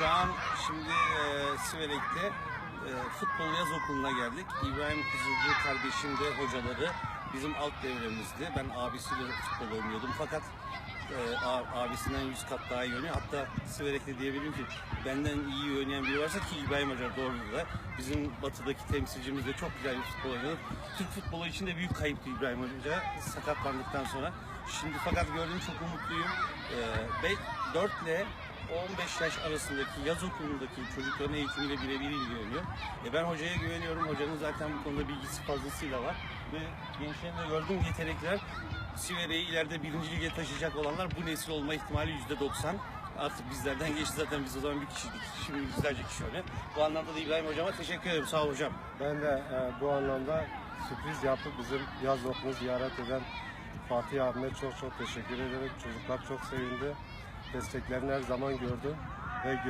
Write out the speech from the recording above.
Şu an şimdi e, Siverek'te e, futbol yaz okuluna geldik. İbrahim Kızılcı kardeşim de hocaları bizim alt devremizdi. Ben abisiyle futbol oynuyordum fakat e, abisinden 100 kat daha iyi oynuyor. Hatta Siverek'te diyebilirim ki benden iyi oynayan biri varsa ki İbrahim Hoca doğrudur da bizim batıdaki temsilcimiz de çok güzel bir futbol oynadı. Türk futbolu için de büyük kayıptı İbrahim Hoca sakatlandıktan sonra. Şimdi fakat gördüğüm çok umutluyum. E, 4 ile 15 yaş arasındaki yaz okulundaki çocukların eğitimiyle birebir ilgileniyor. E ben hocaya güveniyorum. Hocanın zaten bu konuda bilgisi fazlasıyla var. Ve gençlerin de gördüğüm yetenekler Sivere'yi ileride birinci lige taşıyacak olanlar bu nesil olma ihtimali %90. Artık bizlerden geçti zaten biz o zaman bir kişiydik. Şimdi yüzlerce kişi öyle. Bu anlamda da İbrahim hocama teşekkür ederim. Sağ ol hocam. Ben de e, bu anlamda sürpriz yapıp bizim yaz okulunu ziyaret eden Fatih abime çok çok teşekkür ederim. Çocuklar çok sevindi. Desteklerini her zaman gördüm ve gö-